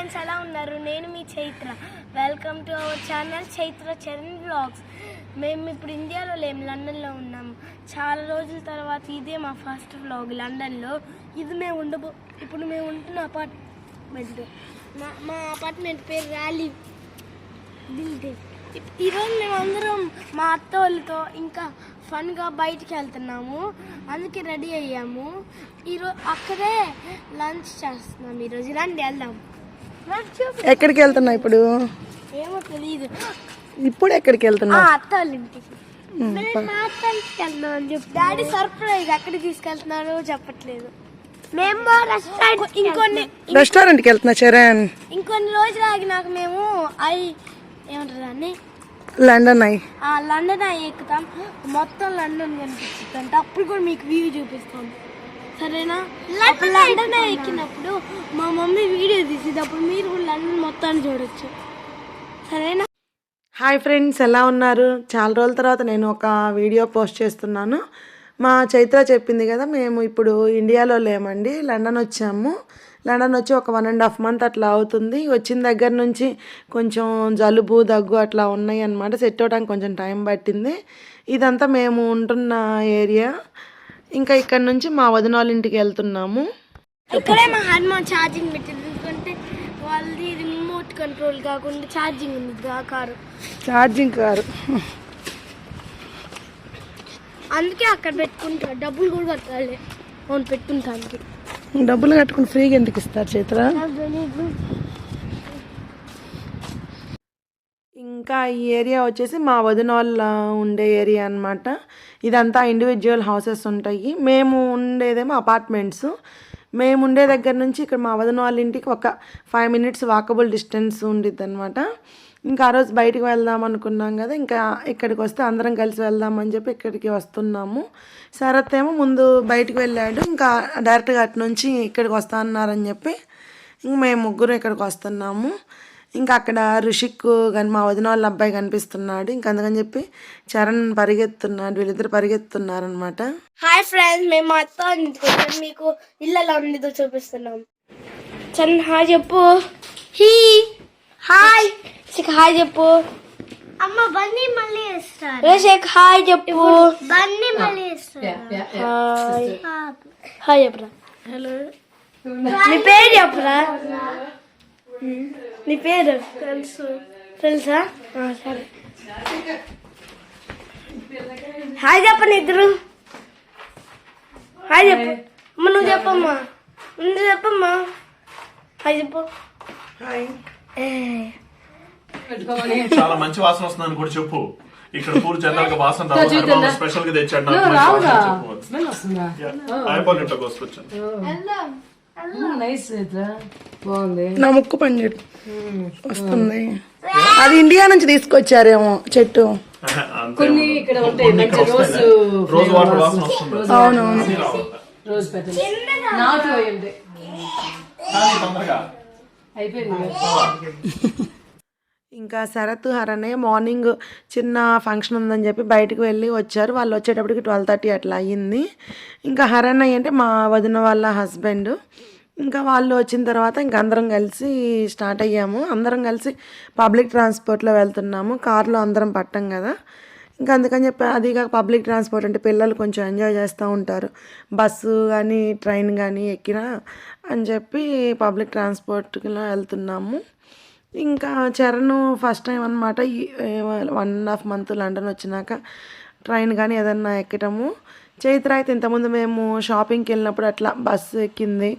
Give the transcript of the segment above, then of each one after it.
Friends ఎలా ఉన్నారు? నేను మీ Chaitra. Welcome to our channel Chaitra Charan blogs మేము ఇప్పుడు ఇండియాలో లేము లండన్లో ఉన్నాము చాలా రోజుల తర్వాత ఇదే మా ఫస్ట్ బ్లాగ్ లండన్లో ఇది మేము ఉండబో ఇప్పుడు మేము ఉంటున్న అపార్ట్మెంట్ మా మా అపార్ట్మెంట్ పేరు ర్యాలీ బిల్డింగ్ ఈరోజు మేము అందరం మా అత్త వాళ్ళతో ఇంకా ఫన్గా బయటికి వెళ్తున్నాము. అందుకే రెడీ అయ్యాము. ఈరోజు అక్కడే లంచ్ చేస్తున్నాం ఈరోజు. రండి వెళ్దాం. ఎక్కడికి వెళ్తున్నావు ఇప్పుడు? ఏమో తెలియదు ఇప్పుడు ఎక్కడికి ఆ వెళ్తున్నావు అని డాడీ సర్ప్రైజ్ ఎక్కడికి తీసుకెళ్తున్నారో చెప్పట్లేదు. మేము రెస్టారెంట్ ఇంకొన్ని రెస్టారెంట్కి వెళ్తున్నా చరణ్? ఇంకొన్ని రోజులు ఆగినాక మేము ఐ ఏమంటారు దాన్ని? లండన్ అయి ఆ లండన్ అయి ఎక్కుతాం. మొత్తం లండన్ కనిపిస్తుంది అంటే అప్పుడు కూడా మీకు వ్యూ చూపిస్తాం. సరేనా? అప్పుడు లండన్ ఎక్కినప్పుడు మా మమ్మీ వీడియో తీసేది అప్పుడు మీరు కూడా లండన్ మొత్తాన్ని చూడొచ్చు. సరేనా? హాయ్ ఫ్రెండ్స్ ఎలా ఉన్నారు? చాలా రోజుల తర్వాత నేను ఒక వీడియో పోస్ట్ చేస్తున్నాను. మా చైత్ర చెప్పింది కదా మేము ఇప్పుడు ఇండియాలో లేమండి లండన్ వచ్చాము. లండన్ వచ్చి ఒక వన్ అండ్ హాఫ్ మంత్ అట్లా అవుతుంది. వచ్చిన దగ్గర నుంచి కొంచెం జలుబు దగ్గు అట్లా ఉన్నాయి అన్నమాట సెట్ అవడానికి కొంచెం టైం పట్టింది. ఇదంతా మేము ఉంటున్న ఏరియా. ఇంకా ఇక్కడ నుంచి మా వదిన వాళ్ళ ఇంటికి వెళ్తున్నాము. ఇక్కడే మా హనుమాన్ ఛార్జింగ్ పెట్టింది. ఎందుకంటే వాళ్ళది రిమోట్ కంట్రోల్ కాకుండా ఛార్జింగ్ ఉంది ఆ కారు. Charging car. అందుకే అక్కడ పెట్టుకుంటారు. డబ్బులు కూడా కట్టాలి. అవును పెట్టుకుంటానికి. డబ్బులు కట్టుకుని ఫ్రీగా ఎందుకు ఇస్తారు చైత్ర నాకు తెలీదు ఇంకా ఈ ఏరియా వచ్చేసి మా వదిన వాళ్ళ ఉండే ఏరియా అన్నమాట. ఇదంతా ఇండివిజువల్ హౌసెస్ ఉంటాయి. మేము ఉండేదేమో అపార్ట్మెంట్స్ మేము ఉండే దగ్గర నుంచి ఇక్కడ మా వదిన వాళ్ళ ఇంటికి ఒక ఫైవ్ మినిట్స్ వాకబుల్ డిస్టెన్స్ ఉండిద్ది అనమాట ఇంకా ఆ రోజు బయటికి వెళ్దాం అనుకున్నాం కదా ఇంకా ఇక్కడికి వస్తే అందరం కలిసి వెళ్దామని చెప్పి ఇక్కడికి వస్తున్నాము. శరత్ ఏమో ముందు బయటికి వెళ్ళాడు ఇంకా డైరెక్ట్గా అటు నుంచి ఇక్కడికి వస్తా అన్నారని చెప్పి ఇంక మేము ముగ్గురు ఇక్కడికి వస్తున్నాము. ఇంకా అక్కడ ఋషిక్ కానీ మా వదిన వాళ్ళ అబ్బాయి కనిపిస్తున్నాడు. ఇంకా అందుకని చెప్పి చరణ్ పరిగెత్తున్నాడు. వీళ్ళిద్దరు పరిగెత్తున్నారు అనమాట హాయ్ ఫ్రెండ్స్ మేము మా అత్త మీకు ఎలా ఉండేదో చూపిస్తున్నాం. చంద్ హాయ్ చెప్పు. హీ. హాయ్. శిఖ హాయ్ చెప్పు. అమ్మ బన్నీ మళ్ళీ ఇస్తారు రేషక్ హాయ్ చెప్పు. బన్నీ మళ్ళీ ఇస్తారు హాయ్. హాయ్. చెప్పరా. హలో. నీ పేరు చెప్పరా? నీ పేరు తెలుసు తెలుసా ఆ, సరే హాయ్ చెప్పండి ఇద్దరు హాయ్ చెప్పు అమ్మ నువ్వు చెప్పమ్మా నువ్వు చెప్పమ్మా హాయ్ చెప్పు హాయ్ చాలా మంచి వాసన వస్తుందని కూడా చెప్పు. ఇక్కడ పూర్ జనరల్గా వాసన రావు స్పెషల్గా తెచ్చాడు నాకు నైస్ నా ముక్కు పని వస్తుంది. అది ఇండియా నుంచి తీసుకొచ్చారేమో చెట్టు. అంతే కొన్ని ఇక్కడ ఉంటాయి. మంచి రోజు రోజు వాటర్ వాసన వస్తుంది. అవునవును. రోజు పెట్టండి నాటు అయిపోయింది. ఇంకా శరత్ హరణే మార్నింగ్ చిన్న ఫంక్షన్ ఉందని చెప్పి బయటకు వెళ్ళి వచ్చారు. వాళ్ళు వచ్చేటప్పటికి ట్వెల్వ్ థర్టీ అట్లా అయ్యింది. ఇంకా హరణ్ అంటే మా వదిన వాళ్ళ హస్బెండ్. ఇంకా వాళ్ళు వచ్చిన తర్వాత ఇంక అందరం కలిసి స్టార్ట్ అయ్యాము. అందరం కలిసి పబ్లిక్ ట్రాన్స్పోర్ట్లో వెళ్తున్నాము. కార్లో అందరం పట్టాం కదా. ఇంకా అందుకని చెప్పి అది కాక పబ్లిక్ ట్రాన్స్పోర్ట్ అంటే పిల్లలు కొంచెం ఎంజాయ్ చేస్తూ ఉంటారు. బస్సు కానీ ట్రైన్ కానీ ఎక్కినా అని చెప్పి పబ్లిక్ ట్రాన్స్పోర్ట్లో వెళ్తున్నాము. ఇంకా చరణ్ ఫస్ట్ టైం అనమాట one and half month London వచ్చినాక ట్రైన్ కానీ ఏదన్నా ఎక్కటము. చైత్ర అయితే ఇంతకుముందు మేము షాపింగ్కి వెళ్ళినప్పుడు అట్లా బస్సు ఎక్కింది.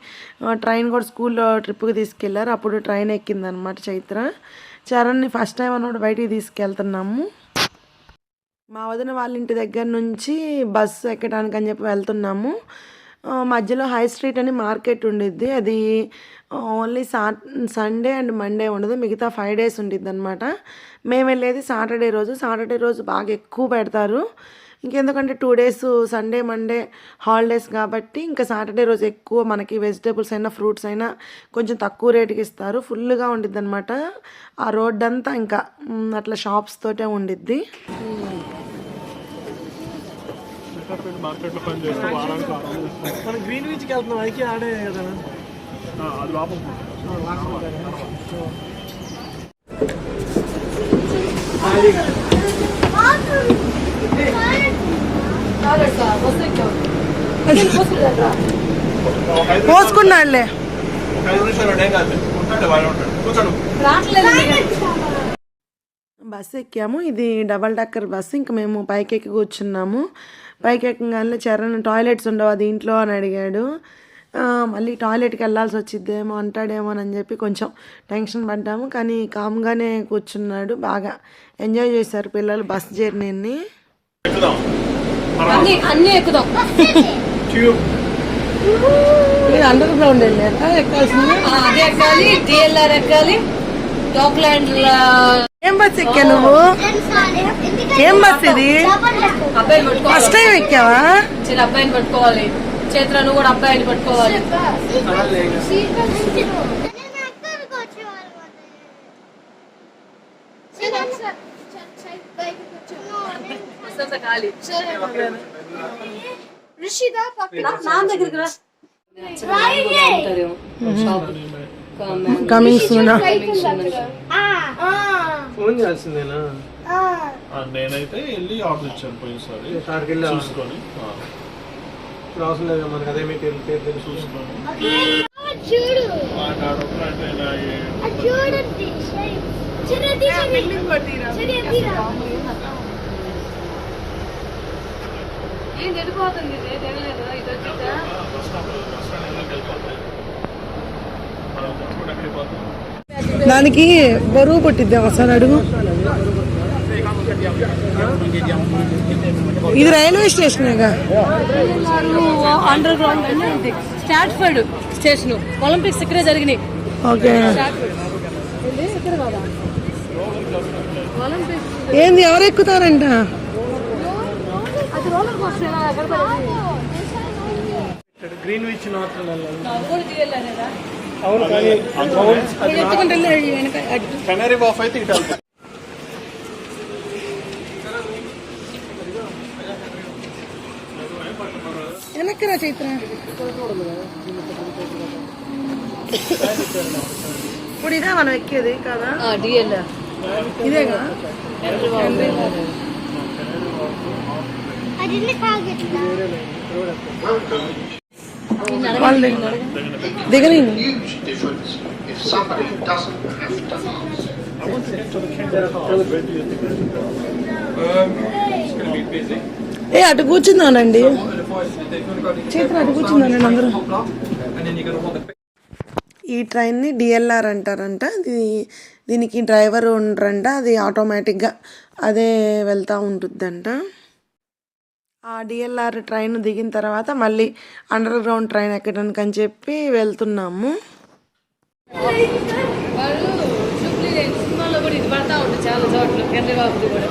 ట్రైన్ కూడా స్కూల్లో ట్రిప్కి తీసుకెళ్ళారు అప్పుడు ట్రైన్ ఎక్కింది అనమాట చైత్ర. చరణ్ని ఫస్ట్ టైం అన్నప్పుడు బయటికి తీసుకెళ్తున్నాము. మా వదిన వాళ్ళ ఇంటి దగ్గర నుంచి బస్సు ఎక్కడానికి అని చెప్పి వెళ్తున్నాము. మధ్యలో హై స్ట్రీట్ అని మార్కెట్ ఉండిద్ది. అది ఓన్లీ సా సండే అండ్ మండే ఉండదు. మిగతా ఫైవ్ డేస్ ఉండిద్ది అనమాట మేము వెళ్ళేది సాటర్డే రోజు. సాటర్డే రోజు బాగా ఎక్కువ పెడతారు. ఇంకెందుకంటే two days Sunday Monday holidays కాబట్టి ఇంకా సాటర్డే రోజు ఎక్కువ మనకి వెజిటేబుల్స్ అయినా ఫ్రూట్స్ అయినా కొంచెం తక్కువ రేటుకి ఇస్తారు. ఫుల్గా ఉండిద్ది అనమాట ఆ రోడ్ అంతా ఇంకా అట్లా షాప్స్ తోటే ఉండిద్ది. మార్కెట్లో పని చేస్తూ వారానికి మనం గ్రీన్ బీచ్కి వెళ్తున్నాం. అయితే ఆడే కదా? అది ఐదు పోసుకున్నాడులే. ఒక బస్సు ఎక్కాము. ఇది డబల్ డక్కర్ బస్సు ఇంకా మేము పైకి ఎక్కి కూర్చున్నాము. పైకి ఎక్కగానే చరణ్ టాయిలెట్స్ ఉండవు అది ఇంట్లో అని అడిగాడు. మళ్ళీ టాయిలెట్కి వెళ్ళాల్సి వచ్చిద్దేమో అంటాడేమో అని చెప్పి కొంచెం టెన్షన్ పడ్డాము. కానీ కామ్గానే కూర్చున్నాడు. బాగా ఎంజాయ్ చేశారు పిల్లలు బస్ జర్నీని. ఎక్కుదాం. అన్ని అన్ని ఎక్కుదాం. ట్యూబ్ మీరు అండర్ గ్రౌండ్ ఎక్కాల్సింది? అదే ఎక్కాలి డిఎల్ఆర్ ఎక్కాలి డాక్లాండ్ ఏం బస్ ఎక్కా నువ్వు? ఏం బస్ ఇది? అబ్బాయిని పట్టుకోవాలి. ఫస్ట్ టైం ఎక్కావా? చిన్న అబ్బాయిని పట్టుకోవాలి. చేతులు నువ్వు కూడా అబ్బాయిని పట్టుకోవాలి. ఖాళీ రిషిదా పక్కన. నాన్న దగ్గరికి రా. కమింగ్ సూన్ ఫోన్ చేయాల్సిందేనా? నేనైతే వెళ్ళి ఆర్డర్ ఇచ్చాను పోయినసారి. సార్కి వెళ్ళి చూసుకొని అవసరం లేదు మనకు అదే మీ పేరు చూసుకొని. చూడు ఆ కాడ అంటే ఇలా ఏ- అది చూడండి చిన్నది చిన్నది ఏం వెళ్ళిపోతుంది లేదు ఏం లేదు ఇది వచ్చిందా బస్ స్టాప్ బస్ స్టాండ్ తప్పకుండా ఎక్కడికి పోతాం దానికి బరువు పుట్టిద్ది ఒకసారి అడుగు. ఇది రైల్వే స్టేషనేగా underground Stratford station. Olympics ఇక్కడే జరిగినాయి. ఓకే. ఏంది? ఎవరు ఎక్కుతారంట అది రోలర్ కోస్టర్ ఎక్కడ పడింది గ్రీన్ విచ్ నార్త్ వెళ్ళాలి కూడా తీయాలనేదా అవును కానీ కెనరీ బాఫ్ అయితే ఇటు వెళ్తాయి వెనక్కిరా చైత్ర ఇప్పుడు ఇదే మనం ఎక్కేది కదా డిఎల్ఆర్ ఇదేగా ask. ఏ అటు కూర్చుందానండి చేతులు అటు కూర్చుందానండి అందరూ. ఈ ట్రైన్ని డిఎల్ఆర్ అంటారంట. దీనికి డ్రైవర్ ఉండరంట. అది ఆటోమేటిక్గా అదే వెళ్తూ ఉంటుందంట. ఆ డిఎల్ఆర్ ట్రైన్ దిగిన తర్వాత మళ్ళీ అండర్ గ్రౌండ్ ట్రైన్ ఎక్కడానికి అని చెప్పి వెళ్తున్నాము. సినిమాలో కూడా ఇది పడతా ఉంటుంది చాలా చోట్ల. కూడా.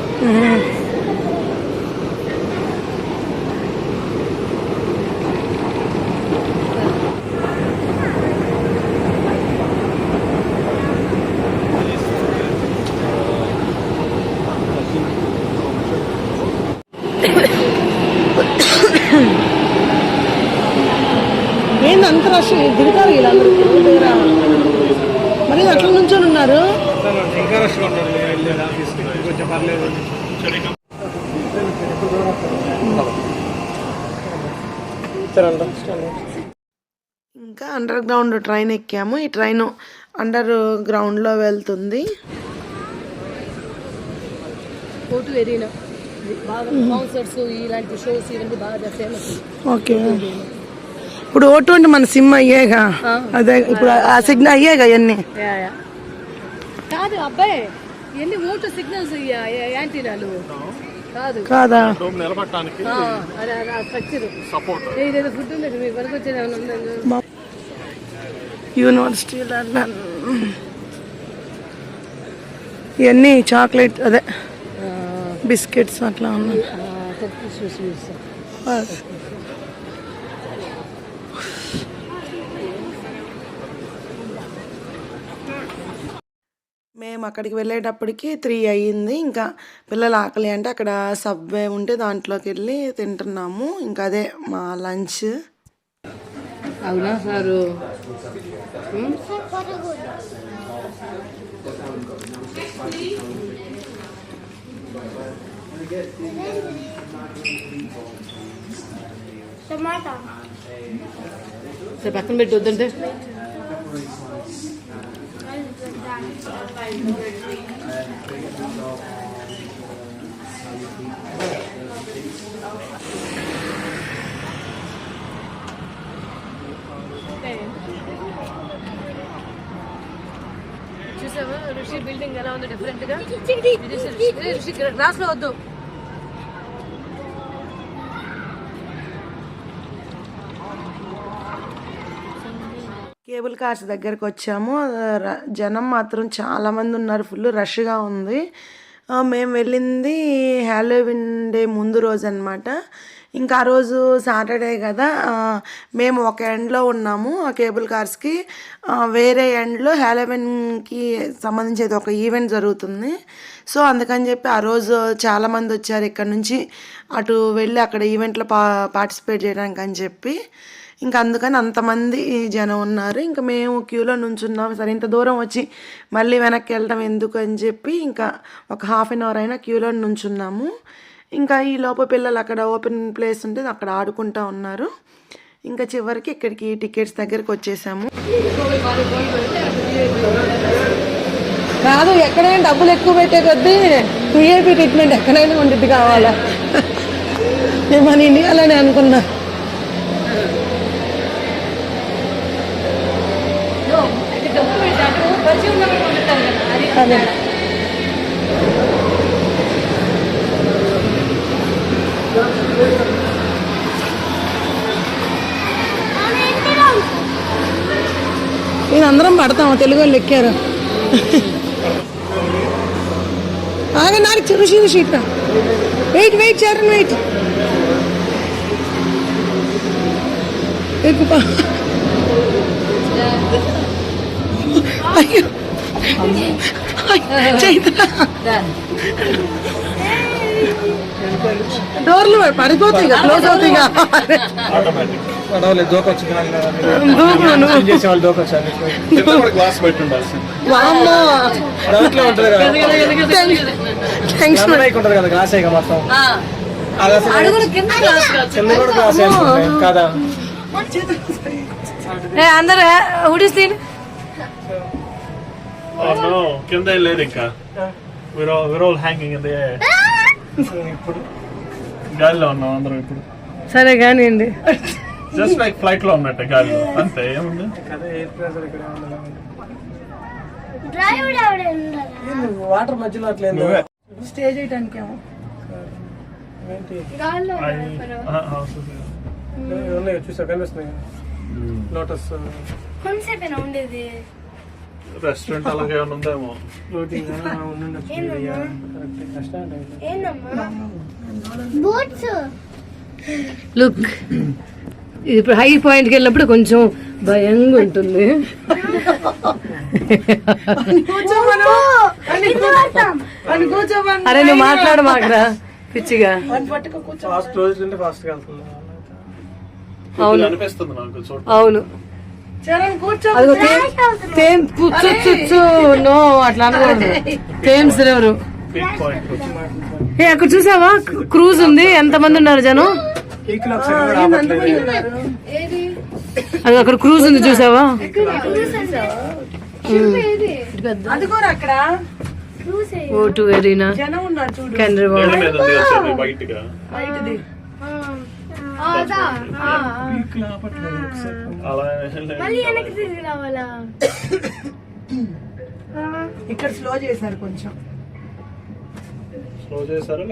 రష్ దిగుతారు వీళ్ళందరూ. మరి అట్ల నుంచొని ఉన్నారు? ఇంకా అండర్ గ్రౌండ్ ట్రైన్ ఎక్కాము. ఈ ట్రైన్ అండర్ గ్రౌండ్లో వెళ్తుంది బాగా కాన్సర్ట్స్ ఇలాంటి షోస్ ఇవన్నీ బాగా ఫేమస్. ఓకే. ఇప్పుడు ఓటు అంటే మన సిమ్ అయ్యేగా. అదే ఇప్పుడు ఆ సిగ్నల్ అయ్యేగా ఇవన్నీ కాదు అబ్బాయి ఎన్ని ఓటు సిగ్నల్స్ యాంటీనాలు? కాదు. యూనివర్సిటీ ఇవన్నీ చాక్లెట్ అదే బిస్కెట్స్ అట్లా ఉన్నాయి. మేము అక్కడికి వెళ్ళేటప్పటికి త్రీ అయ్యింది. ఇంకా పిల్లలు ఆకలి అంటే అక్కడ సబ్వే ఉంటే దాంట్లోకి వెళ్ళి తింటున్నాము. ఇంకా అదే మా లంచ్. అవునా సారు? పక్కన పెట్టి వద్దంటే. చూసావా ఋషి బిల్డింగ్ ఎలా ఉంది డిఫరెంట్గా ఋషి గ్లాస్లో వద్దు కేబుల్ కార్స్ దగ్గరకు వచ్చాము. జనం మాత్రం చాలామంది ఉన్నారు. ఫుల్ రష్గా ఉంది. మేము వెళ్ళింది హ్యాలోవిన్ డే ముందు రోజు అనమాట ఇంకా ఆ రోజు సాటర్డే కదా. మేము ఒక ఎండ్లో ఉన్నాము ఆ కేబుల్ కార్స్కి. వేరే ఎండ్లో హ్యాలోవిన్కి సంబంధించి ఒక ఈవెంట్ జరుగుతుంది. సో అందుకని చెప్పి ఆ రోజు చాలామంది వచ్చారు ఇక్కడ నుంచి అటు వెళ్ళి అక్కడ ఈవెంట్లో పా పార్టిసిపేట్ చేయడానికి అని చెప్పి. ఇంకా అందుకని అంతమంది జనం ఉన్నారు. ఇంకా మేము క్యూలో నుంచున్నాం. సరే ఇంత దూరం వచ్చి మళ్ళీ వెనక్కి వెళ్ళడం ఎందుకు అని చెప్పి ఇంకా ఒక హాఫ్ అన్ అవర్ అయినా క్యూలో నుంచున్నాము. ఇంకా ఈ లోపల పిల్లలు అక్కడ ఓపెన్ ప్లేస్ ఉంటుంది. అక్కడ ఆడుకుంటా ఉన్నారు. ఇంకా చివరికి ఇక్కడికి టికెట్స్ దగ్గరికి వచ్చేసాము. కాదు ఎక్కడైనా డబ్బులు ఎక్కువ పెట్టే కొద్దీ విఐపి ట్రీట్మెంట్ ఎక్కడైనా ఉండిద్ది కావాలా? నేను మన ఇండియాలోనే అనుకున్నా. అదే ఇది అందరం పడతాం తెలుగు వాళ్ళు ఎక్కారు ఆగ నాకు రుషి రుషి ఇట్లా వెయిట్ వెయిట్ చరణ్ వెయిట్ ఎక్కుపా అయ్యో అయ్యో, చైత్ర డోర్లు పడిపోతాయి క్లోజ్ అవుతాయి అందరూ ఉడిస్ తీన్ Oh no, కింద లేదు ఇంకా we're all we're all hanging in the air. ఇప్పుడు గాలిలో ఉన్నాం అందరం ఇప్పుడు. సరే కానివ్వండి. జస్ట్ లైక్ ఫ్లైట్లో ఉన్నట్టే గాలిలో. అంతే ఏముంది? కదా ఎయిర్ ప్రెషర్ ఇక్కడ డ్రైవర్ ఎవడే వాటర్ మధ్యలో అట్లేదు నువ్వే. స్టే చేయడానికి ఏమో ఏంటి? గాల్లో ఉన్నాయి చూసా కనిపిస్తున్నాయి. లోటస్ కొంతసేపేనా ఉండేది. రెస్టారెంట్ అలాగే ఏమైనా ఉందేమో? లుక్ ఇప్పుడు హై పాయింట్కి వెళ్ళినప్పుడు కొంచెం భయంగా ఉంటుంది. అరే నువ్వు మాట్లాడు మాకురా పిచ్చిగా. అవును. చరణ్ కూర్చో నో అట్లా అనకూడదు. ఎవరు? పాయింట్ ఏ అక్కడ చూసావా? క్రూజ్ ఉంది. ఎంత మంది ఉన్నారు? జనం అది అక్కడ క్రూజ్ ఉంది చూసావా? అదిగోరా అక్కడ. ఓ టు ఎరీనా జనం ఉన్నారు చూడు. కెనరీ ఇక్కడ స్లో చేశారు కొంచెం. స్లో చేశారు?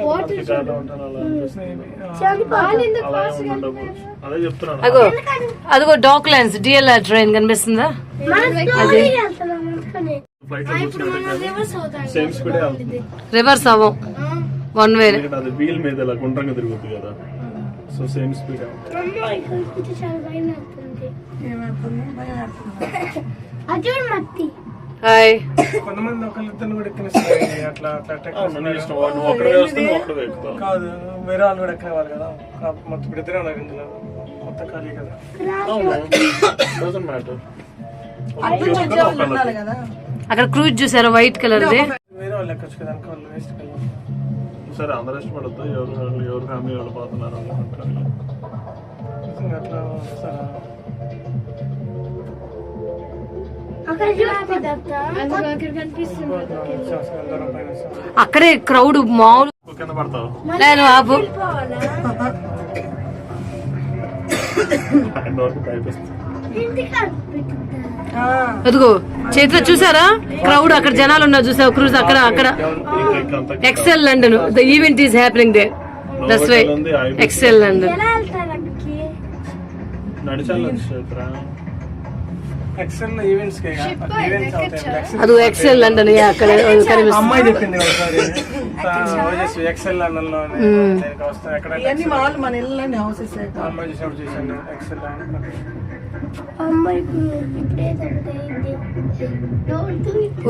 అదే చెప్తున్నాను అగో అదిగో డాక్ లైన్స్ డిఎల్ఆర్ ట్రైన్ కనిపిస్తుందా? అది రివర్స్ అవ్వం. వన్ వే వీల్ మీద ఇలా గుండ్రంగా తిరుగుతుంది కదా. So same speed hi. కొంతమంది ఒకళ్ళిద్దరిని కూడా ఎక్కినిస్తారు అట్లా కాదు వేరే వాళ్ళు కూడా ఎక్కేవాళ్ళు కదా. మొత్తం ఇద్దరే ఉన్నారు ఇందులో. మొత్తం ఖాళీ కదా. అక్కడ క్రూజ్ చూసారు? వైట్ కలర్ ది వేరే వాళ్ళు ఎక్కొచ్చు కదా వాళ్ళు వేస్ట్ సరే అందరూ ఇష్టపడద్దు ఎవరు వాళ్ళు ఎవరు ఫ్యామిలీ వాళ్ళు పోతున్నారు అనుకుంటారు. అట్లా వస్తారా అక్కడ క్రౌడ్ మామూలు కింద పడతావు. నేను ఆపు. అదిగో చైత్ర చూసారా? క్రౌడ్ అక్కడ జనాలు ఉన్నారు చూసావు? క్రూజ్ అక్కడ అక్కడ. Excel London the event is happening there that's why Excel London ఎలా వెళ్తారు అక్కడికి నడిచాలి చైత్ర ఎక్సెల్లో ఈవెంట్స్కి ఈవెంట్స్ అవుతాయి ఎక్సెల్ అది ఎక్సెల్ లండన్ అక్కడ కనిపిస్తుంది అమ్మాయి చెప్పింది ఒకసారి. ఓజస్ ఎక్సెల్ లండన్లో నేను వస్తాను ఎక్కడ ఇవన్నీ మామూలు మన ఇళ్ళని హౌసెస్ అమ్మాయి చూసినప్పుడు చూసాను ఎక్సెల్ అమ్మ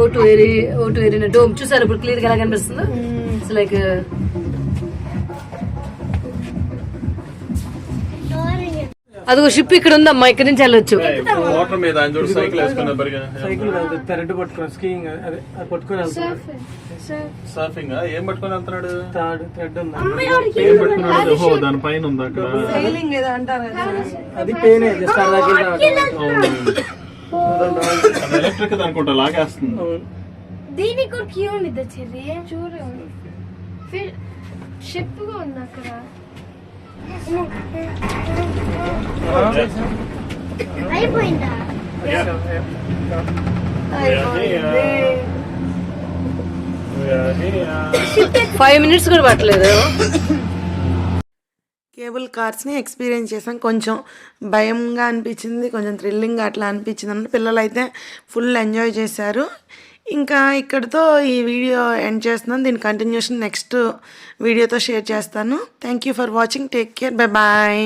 vote arena O two arena dome చూసారు? ఇప్పుడు క్లియర్గా కనిపిస్తుంది? ఇట్స్ లైక్ అదిగో షిప్ ఇక్కడ ఉందమ్మా ఇక్కడ నుంచి వెళ్ళొచ్చు. వాటర్ మీద ఆయన చూడు సైకిల్ వేసుకున్న సైకిల్ పట్టుకొని స్కీయింగ్ అదే అది పట్టుకొని వెళ్తున్నాడు. సర్ఫింగ్ ఏం పట్టుకొని వెళ్తున్నాడు? థర్డ్ థ్రెడ్ ఉంది. ఏం పట్టుకున్నాడు? ఓహో దాని పైన ఉంది అక్కడ? ఫీలింగ్ ఏదో అంటారు అది పెయిన్ జస్ట్ అలా అది ఎలక్ట్రిక్ అనుకుంటా లాగేస్తుంది. దీనికి కూడా క్యూ ఉంది చెర్రీ? చూడు. షిప్గా ఉంది అక్కడ. అయిపోయిందా? ఫైవ్ మినిట్స్ కూడా పట్టలేదు. కేబుల్ కార్స్ని ఎక్స్పీరియన్స్ చేసాం. కొంచెం భయంగా అనిపించింది కొంచెం థ్రిల్లింగ్ అట్లా అనిపించింది అంటే పిల్లలు అయితే ఫుల్ ఎంజాయ్ చేశారు. ఇంకా ఇక్కడితో ఈ వీడియో ఎండ్ చేస్తున్నాను. దీని కంటిన్యూషన్ నెక్స్ట్ వీడియోతో షేర్ చేస్తాను. Thank you for watching take care bye bye